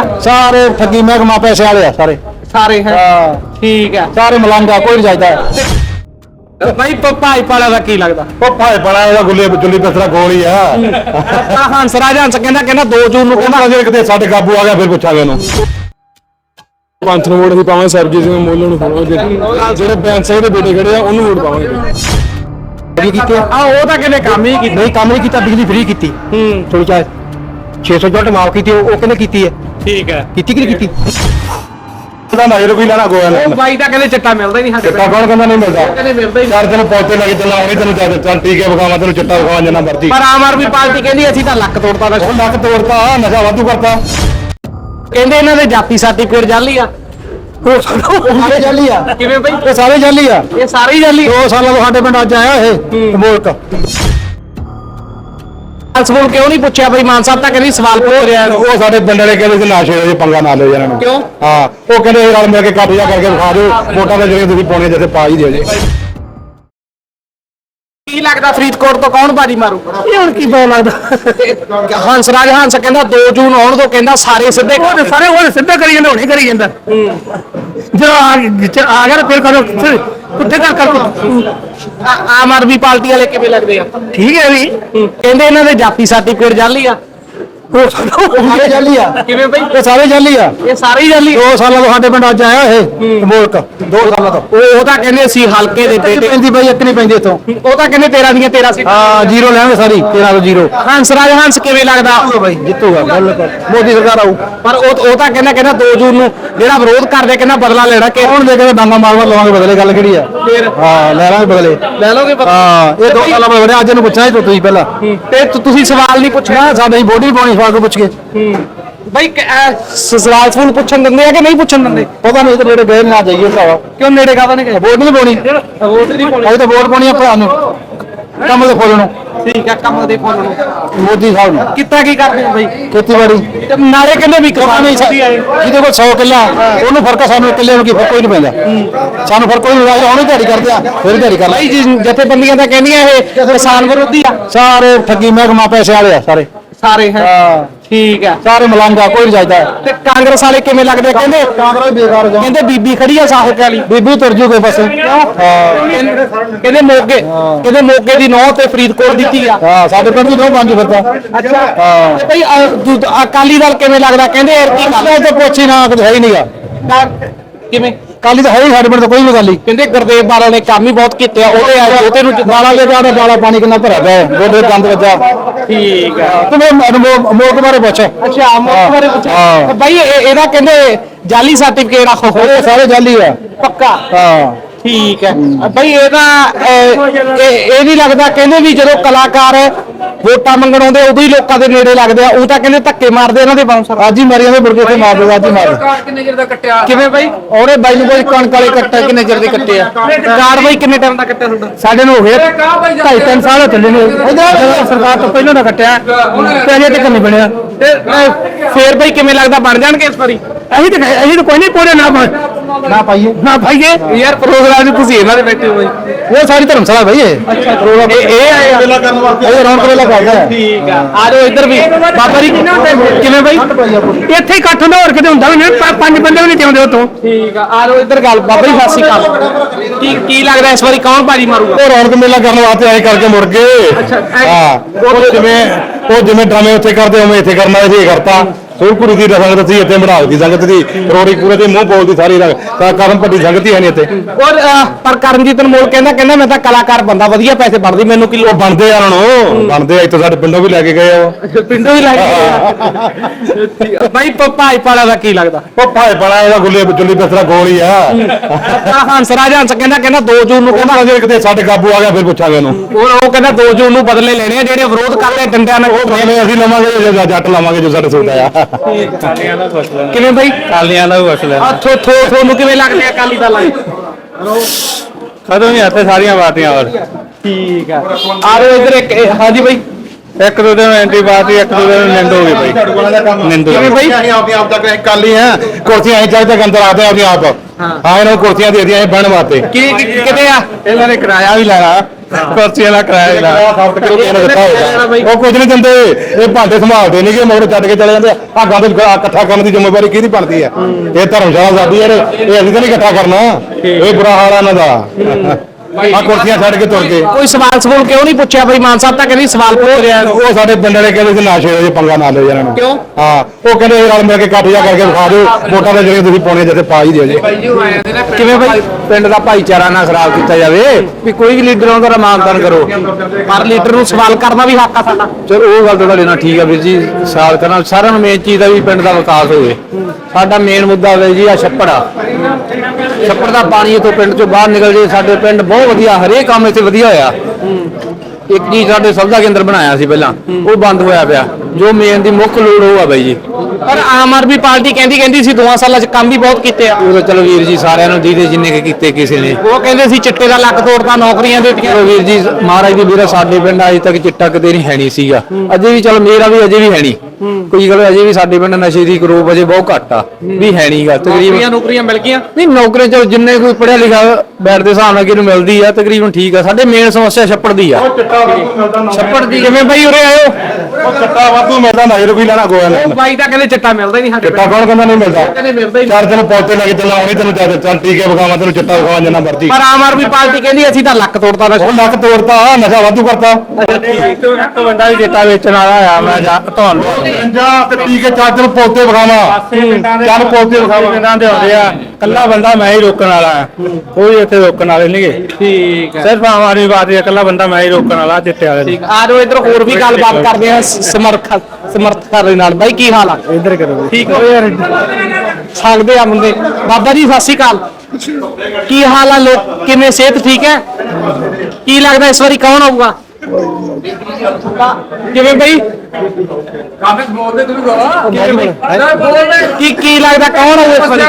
ਆ। ਸਾਰੇ ਠੱਗੀ ਮਹਿਕਮਾ ਪੈਸੇ ਵਾਲੇ ਆ ਸਾਰੇ। ਸਾਰੇ ਹੈ। ਹਾਂ। ਠੀਕ ਆ। ਸਾਰੇ ਮਲੰਗਾ ਕੋਈ ਨਹੀਂ ਜਾਇਦਾ। ਬਾਈ ਭਾਈ ਪਾਲਾ ਦਾ ਕੀ ਲੱਗਦਾ? ਉਹ ਭਾਏ ਬੜਾ ਇਹਦਾ ਗੁੱਲੇ ਜੁੱਲੀ ਪਸਰਾ ਗੋਲ ਹੀ ਆ ਆ ਹੰਸਰਾਜ ਹੰਸ ਕਹਿੰਦਾ ਕਹਿੰਦਾ 2 ਜੂਨ ਨੂੰ ਕਹਿੰਦਾ ਜੇ ਕਿਤੇ ਸਾਡੇ ਕਾਬੂ ਆ ਗਿਆ ਫਿਰ ਪੁੱਛਾਂਗੇ ਉਹਨੂੰ। ਪੰਥ ਨੂੰ ਵੋਟ ਅਸੀਂ ਪਾਵਾਂਗੇ ਸਰਬਜੀਤ ਸਿੰਘ ਮੋਲੂ ਨੂੰ ਪਾਵਾਂਗੇ। ਜਿਹੜੇ ਬੈਂਸ ਸਿੰਘ ਦੇ ਬੇਟੇ ਖੜੇ ਆ ਉਹਨੂੰ ਵੋਟ ਪਾਵਾਂਗੇ। ਕੀ ਕੀਤੇ? ਆ ਉਹ ਤਾਂ ਕਹਿੰਦੇ ਕੰਮ ਹੀ ਕੀਤਾ। ਨਹੀਂ ਕੰਮ ਨਹੀਂ ਕੀਤਾ ਬਿਜਲੀ ਫ੍ਰੀ ਕੀਤੀ। ਹੂੰ। ਥੋੜੀ ਚਾਹ 600 ਯੂਨਿਟ ਮਾਫ ਕੀਤੀ ਉਹ ਉਹ ਕਹਿੰਦੇ ਕੀਤੀ ਹੈ। ਠੀਕ ਹੈ। ਕੀਤੀ ਕਿ ਨਹੀਂ ਕੀਤੀ? ਉਹਦਾ ਨਜ਼ਰ ਕੋਈ ਲੈਣਾ ਗੋਇਆ ਉਹ ਲੈਣਾ ਬਾਈ ਤਾਂ ਕਹਿੰਦੇ ਚਿੱਟਾ ਮਿਲਦਾ ਹੀ ਨਹੀਂ ਸਾਡੇ ਚਿੱਟਾ ਕੌਣ ਕਹਿੰਦਾ ਨਹੀਂ ਮਿਲਦਾ? ਕਹਿੰਦੇ ਮਿਲਦਾ ਹੀ ਨਹੀਂ। ਚਾਰ ਦਿਨ ਪੌਤੇ ਲੱਗੇ ਚੱਲਾਂ ਉਹਨੇ ਤੈਨੂੰ ਜਾ ਚੱਲ ਠੀਕ ਹੈ ਵਿਖਾਵਾਂ ਤੈਨੂੰ ਚਿੱਟਾ ਵਿਖਾਵਾਂ ਜਿੰਨਾ ਮਰਜ਼ੀ। ਪਰ ਆਮ ਆਦਮੀ ਪਾਰਟੀ ਕਹਿੰਦੀ ਅਸੀਂ ਤਾਂ ਲੱਕ ਤੋੜਤਾ ਦਾ ਉਹ ਲੱਕ ਤੋੜਤਾ ਨਸ਼ਾ ਵਾਧੂ ਕਰਤਾ। ਕਹਿੰਦੇ ਇਹਨਾਂ ਦੇ ਜਾਤੀ ਸਰਟੀਫਿਕੇਟ ਜਾਲੀ ਆ। ਉਹ ਸਾਰੇ ਜਾਲੀ ਆ। ਕਿਵੇਂ ਬਈ? ਇਹ ਸਾਰੇ ਜਾਲੀ ਆ। ਇਹ ਸਾਰੇ ਹੀ ਜਾਲੀ ਦੋ ਸਾਲਾਂ ਤੋਂ ਸਾਡੇ ਪਿੰਡ ਅੱਜ ਆਇਆ ਇਹ ਮੁਲਕ। ਸਵਾਲ ਕਿਉਂ ਨਹੀਂ ਪੁੱਛਿਆ ਬਈ ਮਾਨ ਸਾਹਿਬ ਤਾਂ ਕਹਿੰਦੀ ਸਵਾਲ ਪੁੱਛ ਰਿਹਾ। ਉਹ ਸਾਡੇ ਪਿੰਡ ਵਾਲੇ ਕਹਿੰਦੇ ਸੀ ਨਾਸ਼ੇ ਦੇ ਪੰਗਾ ਨਾ ਲਿਓ ਇਹਨਾਂ ਨੂੰ ਕਿਉਂ? ਹਾਂ ਉਹ ਕਹਿੰਦੇ ਰਲ ਮਿਲ ਕੇ ਕੱਟ ਜਾ ਕਰਕੇ ਵਿਖਾ ਦਿਓ ਵੋਟਾਂ ਦੇ ਜਿਹੜੇ ਤੁਸੀਂ ਪਾਉਣੇ ਜਿੱਥੇ ਪਾ ਹੀ ਦਿਓ ਜੀ ਕੀ ਲੱਗਦਾ ਫਰੀਦਕੋਟ ਤੋਂ ਕੌਣ ਬਾਜੀ ਮਾਰੂ? ਇਹ ਹੁਣ ਕੀ ਪਤਾ ਲੱਗਦਾ? ਹੰਸਰਾਜ ਹੰਸ ਕਹਿੰਦਾ 2 ਜੂਨ ਆਉਣ ਤੋਂ ਕਹਿੰਦਾ ਸਾਰੇ ਸਿੱਧੇ ਉਹ ਸਾਰੇ ਉਹ ਸਿੱਧਾ ਕਰੀ ਜਾਂਦਾ ਹੁਣੇ ਕਰੀ ਜਾਂਦਾ। ਜਦੋਂ ਆ ਗਿਆ- ਆ ਗਿਆ ਤਾਂ ਫਿਰ ਕਰੋ ਕੁੱਤੇ ਕਰ ਕਰ ਆ- ਆਮ ਆਦਮੀ ਪਾਰਟੀ ਵਾਲੇ ਕਿਵੇਂ ਲੱਗਦੇ ਆ? ਠੀਕ ਹੈ ਵੀ ਕਹਿੰਦੇ ਇਹਨਾਂ ਦੇ ਜਾਤੀ ਸਰਟੀਫਿਕੇਟ ਜਾਲੀ ਆ। ਉਹ ਸਾਰੇ ਜਾਲੀ ਆ। ਕਿਵੇਂ ਬਈ? ਇਹ ਸਾਰੇ ਜਾਲੀ ਆ। ਇਹ ਸਾਰੇ ਹੀ ਜਾਲੀ? ਦੋ ਸਾਲਾਂ ਤੋਂ ਸਾਡੇ ਪਿੰਡ ਅੱਜ ਆਇਆ ਇਹ ਮੁਲਕ ਦੋ ਸਾਲਾਂ ਤੋਂ। ਉਹ ਉਹ ਤਾਂ ਕਹਿੰਦੇ ਸੀ ਹਲਕੇ ਦੇ ਇਹ ਬੇਟੇ ਪੈਂਦੀ ਬਈ ਇੱਕ ਨਹੀਂ ਪੈਂਦੀ ਇੱਥੋਂ। ਉਹ ਤਾਂ ਕਹਿੰਦੇ 13 ਦੀਆਂ 13 ਸੀ ਹਾਂ ਜ਼ੀਰੋ ਲੈਣਗੇ ਸਾਰੀ 13 ਤੋਂ ਜ਼ੀਰੋ। ਹੰਸਰਾਜ ਹੰਸ ਕਿਵੇਂ ਲੱਗਦਾ? ਬਾਈ ਜਿੱਤੂਗਾ ਬਿਲਕੁਲ ਮੋਦੀ ਸਰਕਾਰ ਆਊ। ਪਰ ਉਹ ਉਹ ਤਾਂ ਕਹਿੰਦਾ ਕਹਿੰਦਾ 2 ਜੂਨ ਨੂੰ ਜਿਹੜਾ ਵਿਰੋਧ ਕਰਦੇ ਕਹਿੰਦਾ ਬਦਲਾ ਲੈਣਾ ਕਿ ਕੌਣ ਦੇ ਕੇ ਡਾਂਗਾ ਮਾਰ ਮਾਰ ਲਵਾਂਗੇ ਬਦਲੇ ਗੱਲ ਕਿਹੜੀ ਆ? ਹਾਂ ਲੈ ਲਾਂਗੇ ਬਦਲੇ। ਲੈ ਲਓਗੇ ਹਾਂ ਇਹ ਦੋ ਸਾਲਾਂ ਬਾਅਦ ਅੱਜ ਇਹਨੂੰ ਪੁੱਛਣਾ ਸੀ ਤੁਸੀਂ ਪਹਿਲਾਂ। ਤੇ ਤੁਸੀਂ ਸਵਾਲ ਨਹੀਂ ਪੁੱਛਣਾ ਸਾਡੇ ਬੋਡੀ ਪਾਉਣੀ ਸਵਾਲ ਕੋ ਪੁੱਛ ਕੇ। ਬਈ ਕ- ਸ- ਸਵਾਲ ਸਵਾਲ ਪੁੱਛਣ ਦਿੰਦੇ ਆ ਕਿ ਨਹੀਂ ਪੁੱਛਣ ਦਿੰਦੇ? ਪਤਾ ਨਹੀਂ ਤੇ ਨੇੜੇ ਗਏ ਨਾ ਜਾਈਏ ਭਰਾਵਾ। ਕਿਉਂ ਨੇੜੇ ਕਾਹਦਾ ਨਹੀਂ ਗਏ? ਵੋਟ ਨਹੀਂ ਪਾਉਣੀ। ਵੋਟ ਨਹੀਂ ਪਾਉਣੀ। ਅਸੀਂ ਤਾਂ ਵੋਟ ਪਾਉਣੀ ਆ ਭਰਾ ਨੂੰ। ਕੰਮ ਦੇ ਫੁੱਲ ਨੂੰ ਠੀਕ ਆ ਕੰਮ ਦੇ ਫੁੱਲ ਨੂੰ ਮੋਦੀ ਸਾਹਿਬ ਨੂੰ। ਕਿੱਤਾ ਕੀ ਕਰਦੇ ਹੋ ਬਈ? ਖੇਤੀਬਾੜੀ। ਤੇ ਨਾਲੇ ਕਹਿੰਦੇ ਵੀ ਕਿਸਾਨ ਨਹੀਂ ਨਹੀਂ ਜਿਹਦੇ ਕੋਲ 100 ਕਿੱਲਾ ਉਹਨੂੰ ਫ਼ਰਕ ਆ ਸਾਨੂੰ ਕਿੱਲੇ ਨੂੰ ਕੀ ਫ਼ਰਕ ਕੋਈ ਨਹੀਂ ਪੈਂਦਾ। ਸਾਨੂੰ ਫ਼ਰਕ ਕੋਈ ਨਹੀਂ ਉਹਨੇ ਦਿਹਾੜੀ ਕਰਦੇ ਆ ਫਿਰ ਦਿਹਾੜੀ ਕਰ ਜੀ ਜਥੇਬੰਦੀਆਂ ਤਾਂ ਕਹਿੰਦੀਆਂ ਇਹ ਕਿਸਾਨ ਵਿਰੋਧੀ ਆ। ਸਾਰੇ ਠੱਗੀ ਮਹਿਕਮਾ ਪੈਸੇ ਵਾਲੇ ਆ ਸਾਰੇ। ਸਾਰੇ ਹੈ। ਹਾਂ। ਠੀਕ ਆ ਸਾਰੇ ਮਲੰਗਾ ਕੋਈ ਨਹੀਂ ਜਾਇਦਾ ਤੇ ਕਾਂਗਰਸ ਵਾਲੇ ਕਿਵੇਂ ਲੱਗਦੇ? ਕਹਿੰਦੇ ਕਾਂਗਰਸ ਬੇਕਾਰ ਹੋ ਕਹਿੰਦੇ ਬੀਬੀ ਖੜੀ ਆ ਸਾਹੋਕੇ ਵਾਲੀ। ਬੀਬੀ ਤੁਰ ਜੂਗੇ ਬਸ। ਹਾਂ। ਕਹਿੰਦੇ ਮੋਗੇ ਕਹਿੰਦੇ ਮੋਗੇ ਦੀ ਨੌ ਤੇ ਫਰੀਦਕੋਟ ਦੀ ਧੀ ਆ। ਹਾਂ ਸਾਡੇ ਪਿੰਡ ਵੀ ਨੋ ਬਣ ਜੂ ਫਿਰਦਾ ਅੱਛਾ। ਹਾਂ। ਤੇ ਭਾਈ ਦੂ- ਅਕਾਲੀ ਦਲ ਕਿਵੇਂ ਲੱਗਦਾ? ਕਹਿੰਦੇ ਯਾਰ ਕੀ ਕਾਲੀ ਤੇ ਪੁੱਛੀ ਨਾ ਕਿਤੇ ਹੈ ਹੀ ਨਹੀਂਗਾ ਕਿਵੇਂ? ਕਾਲੀ ਤਾਂ ਹੈ ਹੀ ਸਾਡੇ ਪਿੰਡ ਤਾਂ ਕੋਈ ਵੀ ਨਹੀਂ। ਕਹਿੰਦੇ ਗੁਰਦੇਵ ਬਾਦਲ ਨੇ ਕੰਮ ਹੀ ਬਹੁਤ ਕੀਤੇ ਆ ਉਹਦੇ ਆ ਉਹਦੇ ਨੂੰ ਬਾਲਾ ਦੇ ਬਾਅਦ ਬਾਲਾ ਪਾਣੀ ਕਿੰਨਾ ਭਰਿਆ ਪਿਆ ਗੋਡੇ ਗੰਦ ਵੱਜਾ। ਠੀਕ ਆ। ਤੂੰ ਮੋਕ ਬਾਰੇ ਪੁੱਛ ਅੱਛਾ ਮੁੱਖ ਬਾਰੇ ਪੁੱਛਿਆ। ਹਾਂ। ਇਹ- ਇਹਦਾ ਕਹਿੰਦੇ ਜਾਲੀ ਸਰਟੀਫਿਕੇਟ ਆ ਹੋ ਇਹ ਸਾਰੇ ਜਾਲੀ ਆ। ਪੱਕਾ? ਹਾਂ। ਠੀਕ ਹੈ। ਭਾਈ ਇਹਦਾ ਅਹ, ਇਹ ਇਹ ਨਹੀਂ ਲੱਗਦਾ ਕਹਿੰਦੇ ਵੀ ਜਦੋਂ ਕਲਾਕਾਰ ਵੋਟਾਂ ਮੰਗਣ ਆਉਂਦੇ ਉਦੋਂ ਹੀ ਲੋਕਾਂ ਦੇ ਨੇੜੇ ਲੱਗਦੇ ਆ। ਉਹ ਤਾਂ ਕਹਿੰਦੇ ਧੱਕੇ ਮਾਰਦੇ ਇਹਨਾਂ ਦੇ ਬਾਉਂਸਰ ਅੱਜ ਹੀ ਮਾਰੀ ਜਾਂਦੇ ਮੁਰਗੇ ਤੇ ਮਾਰ ਦੋ ਅੱਜ ਹੀ ਮਾਰ ਕਿਵੇਂ ਭਾਈ ਉਹਨੇ ਬਾਈ ਨੂੰ ਕੋਈ ਕਣਕ ਵਾਲੇ ਕੱਟੇ ਕਿੰਨੇ ਚਿਰ ਦੇ ਕੱਟੇ ਆ? ਕਾਰਡ ਭਾਈ ਕਿੰਨੇ ਟਾਈਮ ਦਾ ਕੱਟਿਆ ਤੁਹਾਡਾ? ਸਾਡੇ ਨੂੰ ਹੋ ਗਏ ਢਾਈ ਤਿੰਨ ਸਾਲ ਹੋ ਚੱਲੇ ਨੇ। ਇਹਦਾ ਸਰਕਾਰ ਤੋਂ ਪਹਿਲਾਂ ਦਾ ਕੱਟਿਆ ਤੇ ਅਜੇ ਤੱਕ ਨਹੀਂ ਬਣਿਆ। ਤੇ ਅਹ, ਫੇਰ ਭਾਈ ਕਿਵੇਂ ਲੱਗਦਾ ਬਣ ਜਾਣਗੇ ਇਸ ਵਾਰੀ? ਅਸੀਂ ਤਾਂ ਅਸੀਂ ਤਾਂ ਕੋਈ ਨਹੀਂ ਪੋੜੇ ਨਾ ਨਾ ਪਾਈਏ। ਨਾ ਪਾਈਏ? ਯਾਰ ਪ੍ਰੋਗਰਾਮ 'ਚ ਤੁਸੀਂ ਇਹਨਾਂ ਦੇ ਬੈਠੇ ਹੋ ਭਾਈ ਉਹ ਸਾਡੀ ਧਰਮਸ਼ਾਲਾ ਬਈ ਇਹ। ਅੱਛਾ ਪ੍ਰੋਗਰਾਮ ਇਹ ਇਹ ਆਏ ਆ। ਕਰਨ ਵਾਸਤੇ। ਇਹ ਰੌਣਕ ਵੇਲਾ ਕਰਦਾ ਹੈ। ਠੀਕ ਆ। ਆ ਜਾਓ ਇੱਧਰ ਵੀ। ਬਾਬਾ ਜੀ ਕਿਵੇਂ ਭਾਈ ਇੱਥੇ ਹੀ ਇਕੱਠ ਹੁੰਦਾ ਹੋਰ ਕਿਤੇ ਹੁੰਦਾ ਵੀ ਨਹੀਂ ਪ- ਪੰਜ ਬੰਦੇ ਵੀ ਨਹੀਂ ਚਾਉਂਦੇ ਉਤੋਂ ਠੀਕ ਆ। ਆ ਜਾਓ ਇੱਧਰ ਗੱਲ। ਬਾਬਾ ਜੀ ਸਤਿ ਸ਼੍ਰੀ ਅਕਾਲ। ਕੀ ਕੀ ਲੱਗਦਾ ਇਸ ਵਾਰੀ ਕੌਣ ਬਾਜੀ ਮਾਰੂਗਾ? ਉਹ ਰੌਣਕ ਮੇਲਾ ਕਰਨ ਵਾਸਤੇ ਆਏ ਕਰਕੇ ਮੁੜ ਗਏ। ਹਾਂ। ਉਹ ਜਿਵੇਂ ਉਹ ਜਿਵੇਂ ਡਰਾਮੇ ਉੱਥੇ ਕਰਦੇ ਉਵੇਂ ਇੱਥੇ ਕਰਨਾ ਇਹ ਕਰਤਾ। ਸੂਰਪੁਰੀ ਦੀ ਸੰਗਤ ਸੀ ਇੱਥੇ ਮੜਾਲ ਦੀ ਸੰਗਤ ਸੀ ਰੋੜੀ ਪੂਰੇ ਤੇ ਮੂੰਹ ਬੋਲਦੀ ਸਾਰੀ ਰੰਗ ਤਾਂ ਕਰਮ ਪੱਟੀ ਸੰਗਤ ਹੀ ਹੈ ਨਹੀਂ ਇੱਥੇ। ਔਰ ਅਹ, ਪਰ ਕਰਮਜੀਤ ਅਨਮੋਲ ਕਹਿੰਦਾ ਕਹਿੰਦਾ ਮੈਂ ਤਾਂ ਕਲਾਕਾਰ ਬੰਦਾ ਵਧੀਆ ਪੈਸੇ ਬਣਦੀ ਮੈਨੂੰ ਕੀ ਉਹ ਬਣਦੇ ਆ ਨੂੰ ਬਣਦੇ ਆ ਇੱਥੇ ਸਾਡੇ ਪਿੰਡੋਂ ਵੀ ਲੈ ਕੇ ਗਏ ਆ ਉਹ। ਪਿੰਡੋਂ ਹੀ ਲੱਗ ਗਿਆ ਭਾਈ ਭਾਈ ਪਾਲਾ ਦਾ ਕੀ ਲੱਗਦਾ? ਉਹ ਭਾਏ ਬੜਾ ਇਹਦਾ ਗੁੱਲੇ ਜੁੱਲੀ ਪਸਰਾ ਗੋਲ ਹੀ ਆ। ਆ ਹੰਸਰਾਜ ਹੰਸ ਕਹਿੰਦਾ ਕਹਿੰਦਾ 2 ਜੂਨ ਨੂੰ ਕਹਿੰਦਾ ਕਹਿੰਦਾ ਜੇ ਕਿਤੇ ਸਾਡੇ ਕਾਬੂ ਆ ਗਿਆ ਫਿਰ ਪੁੱਛਾਂਗੇ ਉਹਨੂੰ। ਉਹ ਉਹ ਕਹਿੰਦਾ 2 ਜੂਨ ਨੂੰ ਬਦਲੇ ਲੈਣੇ ਆ ਜਿਹੜੇ ਵਿਰੋਧ ਕਰਦੇ ਆ ਡੰਡਿਆਂ ਨਾਲ। ਕਹਿੰਦੇ ਅਸੀਂ ਲਵਾਂਗੇ ਜੇ ਜੱਟ ਲਵਾਂਗੇ ਜੋ ਸਾਡੇ ਸੂਟ ਆ ਕਿਵੇਂ ਭਾਈ ਕਾਲੀਆਂ ਦਾ ਵੀ ਵਸਲ ਆ ਥੋ ਥੋ ਤੁਹਾਨੂੰ ਕਿਵੇਂ ਲੱਗਦੇ ਆ ਅਕਾਲੀ ਦਲ? ਵਾਲੇ ਖਤਮ ਹੀ ਇੱਥੇ ਸਾਰੀਆਂ ਪਾਰਟੀਆਂ ਵੱਲ ਠੀਕ ਆ। ਆ ਰਹੇ ਇੱਧਰ ਇੱਕ ਇਹ- ਹਾਂਜੀ ਭਾਈ ਇੱਕ ਦੋ ਦਿਨ ਐਂਟੀ ਪਾਰਟੀ ਇੱਕ ਦੋ ਦਿਨ ਨਿੰਦ ਹੋ ਗਈ ਬਾਈ। ਨਿੰਦ ਕਿਵੇਂ ਭਾਈ ਅਸੀਂ ਆਪਣੀ ਆਪ ਤੱਕ ਕਾਲੀ ਆ। ਕੁਰਸੀਆਂ ਅਸੀਂ ਚਾਹੀਦਾ ਕੇ ਅੰਦਰ ਆਤੇ ਆਪਣੀ ਆਪ। ਹਾਂ। ਇਹਨਾਂ ਨੂੰ ਕੁਰਸੀਆਂ ਦੇ ਦਿੱਤੀਆਂ ਇਹ ਬਹਿਣ ਵਾਸਤੇ ਕੀ ਕੀ- ਕਿਤੇ ਆ? ਇਹਨਾਂ ਨੇ ਕਿਰਾਇਆ ਵੀ ਲੈਣਾ। ਕੁਰਸੀਆਂ ਦਾ ਕਿਰਾਇਆ ਲਾ ਸਾਫਟ ਕਰੋ ਕਿਹਨੇ ਦਿੱਤਾ ਹੋਏਗਾ ਉਹ ਕੁਝ ਨਹੀਂ ਦਿੰਦੇ। ਇਹ ਭਾਂਡੇ ਸੰਭਾਲਦੇ ਨਹੀਂਗੇ ਮੋੜ ਛੱਡ ਕੇ ਚਲੇ ਜਾਂਦੇ ਆ। ਗੰਦ ਇਕੱਠਾ ਕਰਨ ਦੀ ਜ਼ਿੰਮੇਵਾਰੀ ਕਿਹਦੀ ਬਣਦੀ ਹੈ ਇਹ ਧਰਮਸ਼ਾਲਾ ਸਾਡੀ ਯਾਰ ਇਹ ਅਸੀਂ ਤਾਂ ਨਹੀਂ ਇਕੱਠਾ ਕਰਨਾ। ਇਹ ਬੁਰਾ ਹਾਲ ਆ ਇਹਨਾਂ ਦਾ। ਆ ਕੁਰਸੀਆਂ ਛੱਡ ਕੇ ਤੁਰ ਗਏ। ਕੋਈ ਸਵਾਲ ਸਵਾਲ ਕਿਉਂ ਨਹੀਂ ਪੁੱਛਿਆ ਬਈ? ਮਾਨ ਸਾਹਿਬ ਤਾਂ ਕਹਿੰਦੀ ਸਵਾਲ ਪੁੱਛ ਰਿਹਾ। ਉਹ ਸਾਡੇ ਪਿੰਡ ਵਾਲੇ ਕਹਿੰਦੇ ਸੀ ਨਾ ਛੇੜੋ ਜੇ ਪੰਗਾ ਨਾ ਲਿਓ ਇਹਨਾਂ ਨੂੰ। ਕਿਉਂ? ਹਾਂ ਉਹ ਕਹਿੰਦੇ ਇਹ ਰਲ ਮਿਲ ਕੇ ਇਕੱਠ ਜਾ ਕਰਕੇ ਵਿਖਾ ਦਿਓ। ਵੋਟਾਂ ਦੇ ਜਿਹੜੇ ਤੁਸੀਂ ਪਾਉਣੇ ਜਿੱਥੇ ਪਾ ਹੀ ਦਿਓ ਜੀ। ਕਿਵੇਂ ਬਈ ਪਿੰਡ ਦਾ ਭਾਈਚਾਰਾ ਨਾ ਖਰਾਬ ਕੀਤਾ ਜਾਵੇ ਵੀ ਕੋਈ ਵੀ ਲੀਡਰ ਆਉਂਦਾ ਮਾਨਤਾਨ ਕਰੋ। ਪਰ ਲੀਡਰ ਨੂੰ ਸਵਾਲ ਕਰਨਾ ਵੀ ਹੱਕ ਆ ਸਾਡਾ। ਚਲ ਉਹ ਗੱਲ ਤਾਂ ਤੁਹਾਡੇ ਨਾਲ ਠੀਕ ਆ ਵੀਰ ਜੀ ਸਾਲ ਕਰਨਾ। ਸਾਰਿਆਂ ਨੂੰ ਮੇਨ ਚੀਜ਼ ਦਾ ਵੀ ਪਿੰਡ ਦਾ ਵਿਕਾਸ ਹੋਵੇ। ਸਾਡਾ ਮੇਨ ਮੁੱਦਾ ਹੋਵੇ ਜੀ ਆ ਛੱਪੜ ਆ। ਛੱਪੜ ਦਾ ਪਾਣੀ ਇਥੋਂ ਪਿੰਡ ਚੋਂ ਬਾਹਰ ਨਿਕਲ ਜੇ ਸਾਡੇ ਪਿੰਡ ਬਹੁਤ ਵਧੀਆ ਹਰੇਕ ਕੰਮ ਇੱਥੇ ਵਧੀਆ ਹੋਇਆ। ਇੱਕ ਜੀ ਸਾਡੇ ਸਬਜ਼ਾ ਕੇਂਦਰ ਬਣਾਇਆ ਸੀ ਪਹਿਲਾਂ ਉਹ ਬੰਦ ਹੋਇਆ ਪਿਆ। ਜੋ ਮੇਨ ਦੀ ਮੁੱਖ ਲੋੜ ਉਹ ਆ ਬਾਈ ਜੀ। ਪਰ ਆਮ ਆਦਮੀ ਪਾਰਟੀ ਕਹਿੰਦੀ ਕਹਿੰਦੀ ਸੀ ਦੋਆਂ ਸਾਲਾਂ 'ਚ ਕੰਮ ਵੀ ਬਹੁਤ ਕੀਤੇ ਆ। ਉਹ ਤਾਂ ਚਲੋ ਵੀਰ ਜੀ ਸਾਰਿਆਂ ਨੂੰ ਦੀਦੇ ਜਿੰਨੇ ਕੁ ਕੀਤੇ ਕਿਸੇ ਨੇ। ਉਹ ਕਹਿੰਦੇ ਸੀ ਚਿੱਟੇ ਦਾ ਲੱਕ ਤੋੜਦਾ ਨੌਕਰੀਆਂ ਦਿੱਤੀਆਂ। ਚਲੋ ਵੀਰ ਜੀ ਮਹਾਰਾਜ ਦੀ ਵੀਰਾ ਸਾਡੇ ਪਿੰਡ ਅਜੇ ਤੱਕ ਚਿੱਟਾ ਕਿਤੇ ਨਹੀਂ ਹੈ ਨਹੀਂ ਸੀਗਾ। ਅਜੇ ਵੀ ਚਲ ਮੇਰਾ ਵੀ ਅਜੇ ਵੀ ਹੈ ਨਹੀਂ ਕੋਈ ਗੱਲ ਅਜੇ ਵੀ ਸਾਡੇ ਪਿੰਡ ਨਸ਼ੇ ਦੀ ਕਰੋਪ ਅਜੇ ਬਹੁਤ ਘੱਟ ਆ ਵੀ ਹੈ ਨਹੀਂਗਾ ਤਕਰੀਬਨ ਨੌਕਰੀਆਂ ਮਿਲ ਗਈਆਂ ਨਹੀਂ ਨੌਕਰੀਆਂ ਚਲ ਜਿੰਨੇ ਕੋਈ ਪੜਿਆ ਲਿਖਿਆ ਬੈਠ ਦੇ ਹਿਸਾਬ ਨਾਲ ਕਿਹਨੂੰ ਮਿਲਦੀ ਆ ਤਕਰੀਬਨ ਠੀਕ ਆ ਸਾਡੇ ਮੇਨ ਸਮੱਸਿਆ ਛੱਪੜ ਦੀ ਆ ਛੱਪੜ ਦੀ ਕਿਵੇਂ ਬਈ ਉਰੇ ਆਇਓ ਉਹ ਚੱਟਾ ਵਾਧੂ ਮਿਲਦਾ ਨਾ ਰੁਪਈ ਲੈਣਾ ਗੋਇਆ ਉਹ ਲੈਣਾ ਬਾਈ ਤਾਂ ਕਹਿੰਦੇ ਚਿੱਟਾ ਮਿਲਦਾ ਹੀ ਨਹੀਂ ਸਾਡੇ ਚੱਟਾ ਕੌਣ ਕਹਿੰਦਾ ਨਹੀਂ ਮਿਲਦਾ ਕਹਿੰਦੇ ਮਿਲਦਾ ਹੀ ਨਹੀਂ ਚਾਰ ਦਿਨ ਪੌਤੇ ਲੱਗੇ ਤੇ ਲਾਉਣੀ ਤੈਨੂੰ ਚੱਲ ਚੱਲ ਟੀਕੇ ਵਿਖਾਵਾਂ ਤੈਨੂੰ ਚਿੱਟਾ ਵਿਖਾਵਾਂ ਜਿੰਨਾ ਮਰਜ਼ੀ ਪਰ ਆਮ ਆਦਮੀ ਪਾਰਟੀ ਕਹਿੰਦੀ ਅਸੀਂ ਤਾਂ ਲੱਕ ਤੋੜਦਾ ਨਸ਼ਾ ਉਹ ਲੱਕ ਤੋੜਤਾ ਨਸ਼ਾ ਵਾਧੂ ਕਰਤਾ ਇੱਕ ਬੰਦਾ ਵੀ ਚਿੱਟਾ ਵੇਚਣ ਵਾਲਾ ਆ ਮੈਂ ਤੁਹਾਨੂੰ ਪੰਜਾਹ ਤੇ ਟੀਕੇ ਚਾਰ ਦਿਨ ਪੌਤੇ ਵਿਖਾਵਾਂ। ਚੱਲ ਪੌਤੇ ਵਿਖਾਵਾਂ। ਪਿੰਡਾਂ ਦੇ ਆਉਂਦੇ ਆ ਕੱਲਾ ਬੰਦਾ ਮੈਂ ਹੀ ਰੋਕਣ ਵਾਲਾ ਆ ਕੋਈ ਇੱਥੇ ਰੋਕਣ ਵਾਲੇ ਨਹੀਂਗੇ ਠੀਕ ਹੈ। ਸਿਰਫ ਆਮ ਆਦਮੀ ਪਾਰਟੀ ਦਾ ਕੱਲਾ ਬੰਦਾ ਮੈਂ ਹੀ ਰੋਕਣ ਵਾਲਾ ਚਿੱਟੇ ਵਾਲੇ। ਠੀਕ। ਆ ਜਾਓ ਇੱਧਰ ਹੋਰ ਵੀ ਗੱਲਬਾਤ ਕਰਦੇ ਆ ਸਮਰਥ ਸਮਰਥਕਾਂ ਦੇ ਨਾਲ। ਬਾਈ ਕੀ ਹਾਲ ਆ? ਇੱਧਰ ਕਰੋ ਠੀਕ ਹੋ ਯਾਰ ਸੰਗਦੇ ਆ ਮੁੰਡੇ। ਬਾਬਾ ਜੀ ਸਤਿ ਸ਼੍ਰੀ ਅਕਾਲ। ਕੀ ਹਾਲ ਆ ਲੋਕ? ਕਿਵੇਂ ਸਿਹਤ ਠੀਕ ਹੈ? ਕੀ ਲੱਗਦਾ ਇਸ ਵਾਰੀ ਕੌਣ ਆਊਗਾ? ਕਿਵੇਂ ਬਈ? ਕੀ ਕੀ ਲੱਗਦਾ ਕੌਣ ਆਊ ਇਸ ਵਾਰੀ?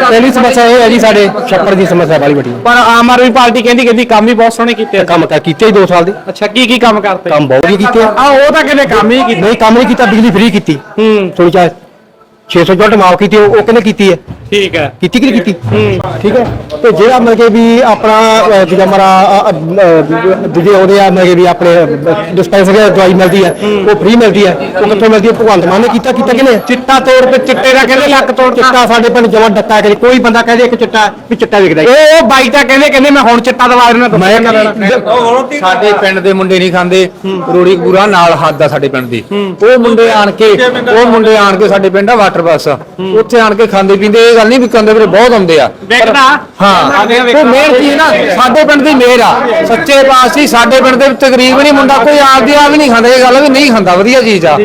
ਪਹਿਲੀ ਸਮੱਸਿਆ ਇਹ ਹੈ ਜੀ ਸਾਡੇ ਛੱਪੜ ਦੀ ਸਮੱਸਿਆ ਬਾਲੀ ਵੱਡੀ। ਪਰ ਆਮ ਆਦਮੀ ਪਾਰਟੀ ਕਹਿੰਦੀ ਕਹਿੰਦੀ ਕੰਮ ਵੀ ਬਹੁਤ ਸੋਹਣੇ ਕੀਤੇ ਆ। ਕੰਮ ਕਰ ਕੀਤੇ ਹੀ 2 ਸਾਲ ਦੇ। ਅੱਛਾ ਕੀ ਕੀ ਕੰਮ ਕਰਤੇ? ਕੰਮ ਬਹੁਤ ਹੀ ਕੀਤੇ ਆ। ਆ ਉਹ ਤਾਂ ਕਹਿੰਦੇ ਕੰਮ ਹੀ ਕੀਤੇ ਨਹੀਂ ਕੰਮ ਨਹੀਂ ਕੀਤਾ ਬਿਜਲੀ ਫ੍ਰੀ ਕੀਤੀ। ਹੂੰ। ਥੋੜੀ ਚਾਹ 600 ਯੂਨਿਟ ਮਾਫ ਕੀਤੀ ਉਹ ਉਹ ਕਿਹਨੇ ਕੀਤੀ ਹੈ? ਠੀਕ ਹੈ। ਕੀਤੀ ਕਿ ਨਹੀਂ ਕੀਤੀ? ਠੀਕ ਹੈ। ਤੇ ਜਿਹੜਾ ਮਤਲਬ ਕਿ ਵੀ ਆਪਣਾ ਜਿਹੜਾ ਮਰਾ ਦੂਜੇ ਉਹਦੇ ਆ ਮਤਲਬ ਕਿ ਵੀ ਆਪਣੇ ਡਿਸਪੈਂਸਰੀ ਦਵਾਈ ਮਿਲਦੀ ਹੈ ਉਹ ਫ੍ਰੀ ਮਿਲਦੀ ਹੈ ਉਹ ਕਿੱਥੋਂ ਮਿਲਦੀ ਹੈ? ਭਗਵੰਤ ਮਾਨ ਨੇ ਕੀਤਾ ਕੀਤਾ ਕਿਨੇ ਚਿੱਟਾ ਤੋੜ ਤੇ ਚਿੱਟੇ ਦਾ ਕਹਿੰਦੇ ਲੱਕ ਤੋੜ ਚਿੱਟਾ ਸਾਡੇ ਪਿੰਡ ਜਮਾਂ ਡੱਕਾ ਕਰੇ ਕੋਈ ਬੰਦਾ ਕਹਦੇ ਇੱਕ ਚਿੱਟਾ ਵੀ ਚਿੱਟਾ ਵਿਕਦਾ। ਉਹ ਉਹ ਬਾਈ ਤਾਂ ਕਹਿੰਦੇ ਕਹਿੰਦੇ ਮੈਂ ਹੁਣ ਚਿੱਟਾ ਦਵਾ ਦੇਣਾ ਮੈਂ ਸਾਡੇ ਪਿੰਡ ਦੇ ਮੁੰਡੇ ਨਹੀਂ ਖਾਂਦੇ ਰੋੜੀ ਪੂਰਾ ਨਾਲ ਹੱਦ ਆ ਸਾਡੇ ਪਿੰਡ ਦੀ। ਉਹ ਮੁੰਡੇ ਆਣ ਕੇ ਉਹ ਮੁੰਡੇ ਆਣ ਕੇ ਸਾਡੇ ਪਿੰਡ ਆ ਵਾਟਰ ਬੱਸ ਉੱਥੇ ਆਣ ਕੇ ਖਾਂਦੇ ਪੀਂਦੇ ਇਹ ਗੱਲ ਨਹੀਂ ਵਿਕਣਦੇ ਵੀਰੇ ਬਹੁਤ ਆਉਂਦੇ ਆ। ਵੇਖਦਾ ਹਾਂ ਉਹ ਮੇਰ ਚੀਜ਼ ਨਾ ਸਾਡੇ ਪਿੰਡ ਦੀ ਮੇਰ ਆ। ਸੱਚੇ ਪਾਤਸ਼ਾਹੀ ਸਾਡੇ ਪਿੰਡ ਦੇ ਤਕਰੀਬਨ ਹੀ ਮੁੰਡਾ ਕੋਈ ਆਪਦੀ ਆ ਵੀ ਨਹੀਂ ਖਾਂਦਾ ਇਹ ਗੱਲ ਵੀ ਨਹੀਂ ਖਾਂਦਾ ਵਧੀਆ ਚੀਜ਼ ਆ।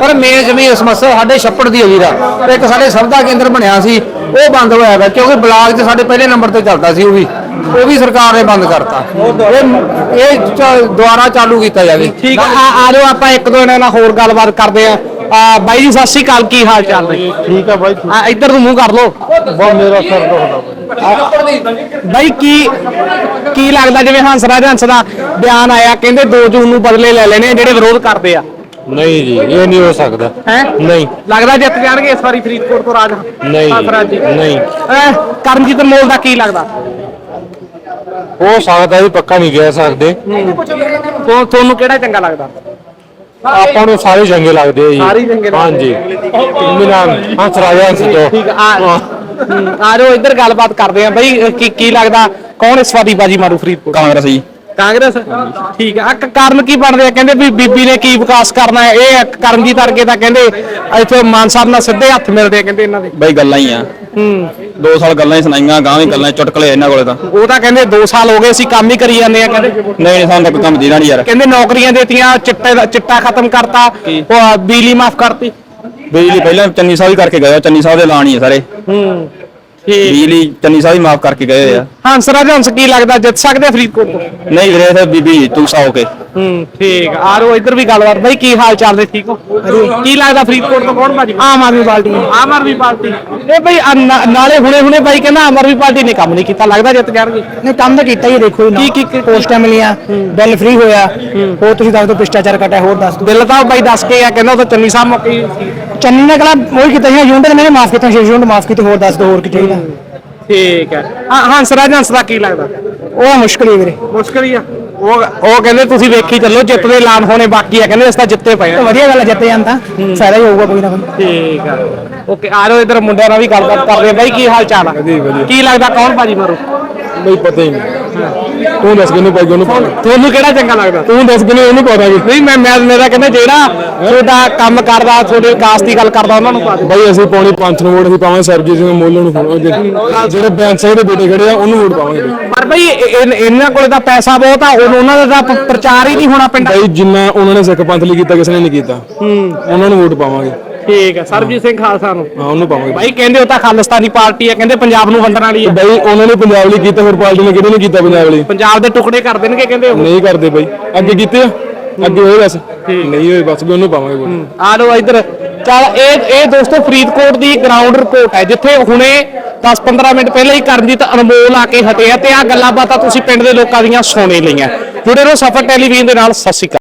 ਪਰ ਮੇਨ ਜ਼ਮੀਨ ਸਮੱਸਿਆ ਸਾਡੇ ਛੱਪੜ ਦੀ ਹੋਈ ਦਾ ਇੱਕ ਸਾਡੇ ਸਬਦਾ ਕੇਂਦਰ ਬਣਿਆ ਸੀ ਉਹ ਬੰਦ ਹੋਇਆ ਵਾ ਕਿਉਂਕਿ ਬਲਾਕ 'ਚ ਸਾਡੇ ਪਹਿਲੇ ਨੰਬਰ ਤੇ ਚੱਲਦਾ ਸੀ ਉਹ ਵੀ। ਉਹ ਵੀ ਸਰਕਾਰ ਨੇ ਬੰਦ ਕਰਤਾ। ਇਹ ਇਹ ਚ- ਦੁਬਾਰਾ ਚਾਲੂ ਕੀਤਾ ਜਾਵੇ। ਠੀਕ ਆ ਆ- ਆ ਜਾਓ ਆਪਾਂ ਇੱਕ ਦੋ ਇਹਨਾਂ ਨਾਲ ਹੋਰ ਗੱਲਬਾਤ ਕਰਦੇ ਆ। ਆ ਬਾਈ ਜੀ ਸਤਿ ਸ਼੍ਰੀ ਅਕਾਲ ਕੀ ਹਾਲ ਚਾਲ ਨੇ? ਠੀਕ ਆ ਬਾਈ ਆ। ਇੱਧਰ ਨੂੰ ਮੂੰਹ ਕਰ ਲਓ। ਬਹੁਤ ਮੇਰਾ ਸਰ ਦੁਖਦਾ ਬਾਈ। ਕੀ ਕੀ ਲੱਗਦਾ ਜਿਵੇਂ ਹੰਸਰਾਜ ਹੰਸ ਦਾ ਬਿਆਨ ਆਇਆ ਕਹਿੰਦੇ 2 ਜੂਨ ਨੂੰ ਬਦਲੇ ਲੈ ਲੈਣੇ ਜਿਹੜੇ ਵਿਰੋਧ ਕਰਦੇ ਆ। ਨਹੀਂ ਜੀ ਇਹ ਨਹੀਂ ਹੋ ਸਕਦਾ। ਹੈ? ਨਹੀਂ। ਲੱਗਦਾ ਜਿੱਤ ਜਾਣਗੇ ਇਸ ਵਾਰੀ ਫਰੀਦਕੋਟ ਤੋਂ ਰਾਜ ਨਹੀਂ, ਨਹੀਂ। ਕਰਮਜੀਤ ਮੋਲ ਦਾ ਕੀ ਲੱਗਦਾ? ਹੋ ਸਕਦਾ ਵੀ ਪੱਕਾ ਨਹੀਂ ਕਹਿ ਸਕਦੇ। ਤੁਹਾ- ਤੁਹਾਨੂੰ ਕਿਹੜਾ ਚੰਗਾ ਲੱਗਦਾ? ਆਪਾਂ ਨੂੰ ਸਾਰੇ ਚੰਗੇ ਲੱਗਦੇ ਆ ਜੀ। ਸਾਰੇ ਹੀ ਚੰਗੇ ਲੱਗਦੇ। ਹਾਂਜੀ। ਮੇਰਾ ਹੰਸ ਰਾਜਾ ਹੰਸ ਤੋਂ ਠੀਕ ਆ ਆ ਆ ਜਾਓ ਇੱਧਰ ਗੱਲਬਾਤ ਕਰਦੇ ਆ। ਬਾਈ ਕੀ ਕੀ ਲੱਗਦਾ ਕੌਣ ਇਸ ਵਾਰੀ ਬਾਜੀ ਮਾਰੂ ਫਰੀਦਕੋਟ? ਕਾਂਗਰਸ ਜੀ। ਕਾਂਗਰਸ? ਠੀਕ ਆ। ਕ- ਕਾਰਨ ਕੀ ਬਣਦੇ ਆ ਕਹਿੰਦੇ ਵੀ ਬੀਬੀ ਨੇ ਕੀ ਵਿਕਾਸ ਕਰਨਾ ਹੈ? ਇਹ ਆ, ਕਰਮਜੀਤ ਅਰਗੇ ਤਾਂ ਕਹਿੰਦੇ ਇੱਥੇ ਮਾਨ ਸਾਹਿਬ ਨਾਲ ਸਿੱਧੇ ਹੱਥ ਮਿਲਦੇ ਆ ਕਹਿੰਦੇ ਇਹਨਾਂ ਦੇ। ਬਈ ਗੱਲਾਂ ਹੀ ਆ। ਹੂੰ ਦੋ ਸਾਲ ਗੱਲਾਂ ਹੀ ਸੁਣਾਈਆਂ ਗਾਂ ਵੀ ਗੱਲਾਂ ਚੁਟਕਲੇ ਇਹਨਾਂ ਕੋਲੇ ਤਾਂ। ਉਹ ਤਾਂ ਕਹਿੰਦੇ 2 ਸਾਲ ਹੋ ਗਏ ਅਸੀਂ ਕੰਮ ਹੀ ਕਰੀ ਜਾਂਦੇ ਆ ਕਹਿੰਦੇ। ਨਹੀਂ ਨਹੀਂ, ਸਾਨੂੰ ਤਾਂ ਕੋਈ ਕੰਮ ਦੇਣਾ ਨਹੀਂ ਯਾਰ। ਕਹਿੰਦੇ ਨੌਕਰੀਆਂ ਦੇਤੀਆਂ ਚਿੱਟੇ ਦਾ ਚਿੱਟਾ ਖਤਮ ਕਰਤਾ ਉਹ ਬਿਜਲੀ ਮਾਫ ਕਰਤੀ। ਬਿਜਲੀ ਪਹਿਲਾਂ ਚੰਨੀ ਸਾਹਿਬ ਹੀ ਕਰਕੇ ਗਏ ਆ, ਚੰਨੀ ਸਾਹਿਬ ਦੇ ਹੀ ਆ ਸਾਰੇ। ਹੂੰ। ਠੀਕ ਬਿਜਲੀ ਚੰਨੀ ਸਾਹਿਬ ਹੀ ਮਾਫ ਕਰਕੇ ਗਏ ਹੋਏ ਆ। ਹੰਸਰਾਜ ਹੰਸ ਕੀ ਲੱਗਦਾ? ਜਿੱਤ ਸਕਦੇ ਆ ਫਰੀਦਕੋਟ ਤੋਂ? ਨਹੀਂ ਵੀਰੇ ਇੱਥੇ ਬੀਬੀ ਤੂੰ ਸਾ ਹੋ ਕੇ। ਹੂੰ ਠੀਕ ਆ। ਰੋ ਇੱਧਰ ਵੀ ਗੱਲਬਾਤ। ਬਾਈ ਕੀ ਹਾਲ ਚਾਲ ਨੇ? ਠੀਕ ਹੋ? ਕੀ ਲੱਗਦਾ ਫਰੀਦਕੋਟ ਤੋਂ ਕੌਣ ਬਾਜੀ? Aam Aadmi party Aam Aadmi party. ਇਹ ਬਈ ਆ ਨਾ- ਨਾਲੇ ਹੁਣੇ ਹੁਣੇ ਬਾਈ ਕਹਿੰਦਾ ਆਮ ਆਦਮੀ ਪਾਰਟੀ ਨੇ ਕੰਮ ਨਹੀਂ ਕੀਤਾ। ਲੱਗਦਾ ਜਿੱਤ ਜਾਣਗੇ? ਨਹੀਂ ਕੰਮ ਤਾਂ ਕੀਤਾ ਹੀ ਹੈ, ਦੇਖੋ ਕੀ ਕੀ ਕੀ- ਪੋਸਟਾਂ ਮਿਲੀਆਂ ਬਿੱਲ ਫ੍ਰੀ ਹੋਇਆ। ਹੋਰ ਤੁਸੀਂ ਦੱਸ ਦਿਓ ਭ੍ਰਿਸ਼ਟਾਚਾਰ ਘਟਿਆ ਹੋਰ ਦੱਸ ਦਿਓ। ਬਿੱਲ ਤਾਂ ਬਾਈ ਦੱਸ ਕੇ ਆ ਕਹਿੰਦਾ ਉਹ ਤਾਂ ਚੰਨੀ ਸਾਹਿਬ ਮੌਕੇ ਚੰਨੀ ਨੇ ਕਲਾ ਉਹੀ ਕੀਤਾ ਸੀ ਯੂਨਿਟ ਨੇ ਮਾਫ ਕੀਤਾ 6 ਯੂਨਿਟ ਮਾਫ ਕੀਤੇ ਹੋਰ ਦੱਸ ਦਿਓ ਹੋਰ ਕੀ ਚਾਹੀਦਾ। ਠੀਕ ਹੈ। ਹਾਂ ਹੰਸ ਦਾ ਕੀ ਲੱਗਦਾ? ਉਹ ਮੁਸ਼ਕਲ ਹੀ ਵੀਰੇ। ਮੁਸ਼ਕਲ ਹੀ ਆ। ਉਹ ਉਹ ਕਹਿੰਦੇ ਤੁਸੀਂ ਵੇਖੀ ਚੱਲੋ ਜਿੱਤ ਦੇ ਐਲਾਨ ਹੋਣੇ ਬਾਕੀ ਆ ਕਹਿੰਦੇ ਅਸੀਂ ਤਾਂ ਜਿੱਤੇ ਪਏ ਆ। ਵਧੀਆ ਗੱਲ ਹੈ ਜਿੱਤੇ ਜਾਂਦਾ ਫਾਇਦਾ ਹੀ ਹੋਊਗਾ ਕੋਈ ਨਾ ਕੋਈ। ਠੀਕ ਆ। ਓਕੇ ਆ ਜਾਓ ਇਧਰ ਮੁੰਡਿਆਂ ਨਾਲ ਵੀ ਗੱਲਬਾਤ ਕਰਦੇ ਆ। ਬਾਈ ਕੀ ਹਾਲ ਚਾਲ ਆ? ਕੀ ਲੱਗਦਾ ਕੌਣ ਬਾਜੀ ਮਾਰੂ? ਬਈ ਪਤਾ ਹੀ ਨਹੀਂ। ਤੂੰ ਦੱਸ ਕਿਹਨੂੰ ਪਾਈ ਉਹਨੂੰ ਪਾਉਣਾ ਤੁਹਾਨੂੰ ਕਿਹੜਾ ਚੰਗਾ ਲੱਗਦਾ? ਤੂੰ ਦੱਸ ਕਿਹਨੂੰ ਉਹਨੂੰ ਪਾਉਣਾ ਜੀ। ਨਹੀਂ ਮੈਂ ਮੈਂ ਮੇਰਾ ਕਹਿੰਦਾ ਜਿਹੜਾ ਤੁਹਾਡਾ ਕੰਮ ਕਰਦਾ ਤੁਹਾਡੇ ਵਿਕਾਸ ਦੀ ਗੱਲ ਕਰਦਾ ਉਹਨਾਂ ਨੂੰ ਪਾ ਦਿਓ ਬਈ ਅਸੀਂ ਪੌਣੀ ਪੰਥ ਨੂੰ ਵੋਟ ਅਸੀਂ ਪਾਵਾਂਗੇ ਸਰਜੀਤ ਸਿੰਘ ਮੋਲੂ ਨੂੰ ਪਾਵਾਂਗੇ ਜਿਹੜੇ- ਜਿਹੜੇ ਬੈਂਸ ਸਾਹਿਬ ਦੇ ਬੇਟੇ ਖੜੇ ਆ ਉਹਨੂੰ ਵੋਟ ਪਾਵਾਂਗੇ। ਪਰ ਬਈ ਇਹ- ਇਹ- ਇਹਨਾਂ ਕੋਲੇ ਤਾਂ ਪੈਸਾ ਬਹੁਤ ਆ ਉਹ- ਉਹਨਾਂ ਦਾ ਤਾਂ ਪ- ਪ੍ਰਚਾਰ ਹੀ ਨਹੀਂ ਹੋਣਾ ਪਿੰਡ ਬਈ ਜਿੰਨਾ ਉਹਨਾਂ ਨੇ ਸਿੱਖ ਪੰਥ ਲਈ ਕੀਤਾ ਕਿਸੇ ਨੇ ਨਹੀਂ ਕੀਤਾ। ਉਹਨਾਂ ਨੂੰ ਵੋਟ ਪਾਵਾਂਗੇ। ਠੀਕ ਹੈ ਸਰਬਜੀਤ ਸਿੰਘ ਖਾਲਸਾ ਨੂੰ। ਹਾਂ ਉਹਨੂੰ ਪਾਵਾਂਗੇ। ਬਾਈ ਕਹਿੰਦੇ ਉਹ ਤਾਂ ਖਾਲਿਸਤਾਨੀ ਪਾਰਟੀ ਹੈ ਕਹਿੰਦੇ ਪੰਜਾਬ ਨੂੰ ਵੰਡਣ ਵਾਲੀ ਹੈ। ਬਈ ਉਹਨਾਂ ਨੇ ਪੰਜਾਬ ਲਈ ਕੀਤਾ ਹੋਰ ਪਾਰਟੀ ਨੇ ਕਿਹੜੇ ਨੇ ਕੀਤਾ ਪੰਜਾਬ ਲਈ? ਪੰਜਾਬ ਦੇ ਟੁਕੜੇ ਕਰ ਦੇਣਗੇ ਕਹਿੰਦੇ ਉਹ। ਨਹੀਂ ਕਰਦੇ ਬਈ। ਅੱਗੇ ਕੀਤੇ ਆ? ਅੱਗੇ ਹੋਏ ਬਸ? ਨਹੀਂ ਹੋਏ ਬਸ ਵੀ ਉਹਨੂੰ ਪਾਵਾਂਗੇ ਵੋਟ ਆ ਲਓ ਇੱਧਰ। ਚੱਲ ਇਹ ਇਹ ਦੋਸਤੋ ਫਰੀਦਕੋਟ ਦੀ ਗਰਾਊਂਡ ਰਿਪੋਰਟ ਹੈ ਜਿੱਥੇ ਹੁਣੇ 10-15 ਮਿੰਟ ਪਹਿਲਾਂ ਹੀ ਕਰਨਜੀਤ ਅਨਮੋਲ ਆ ਕੇ ਹਟੇ ਆ ਤੇ ਆ ਗੱਲਾਂ ਬਾਤਾਂ ਤੁਸੀਂ ਪਿੰਡ ਦੇ ਲੋਕਾਂ ਦੀਆਂ ਸੁਣੇ ਲਈਆਂ। ਜੁੜੇ ਰਹੋ ਸਫਰ ਟੈਲੀਵਿਜ਼ਨ ਦੇ ਨਾਲ ਸਤਿ ਸ਼੍ਰੀ ਅਕਾਲ।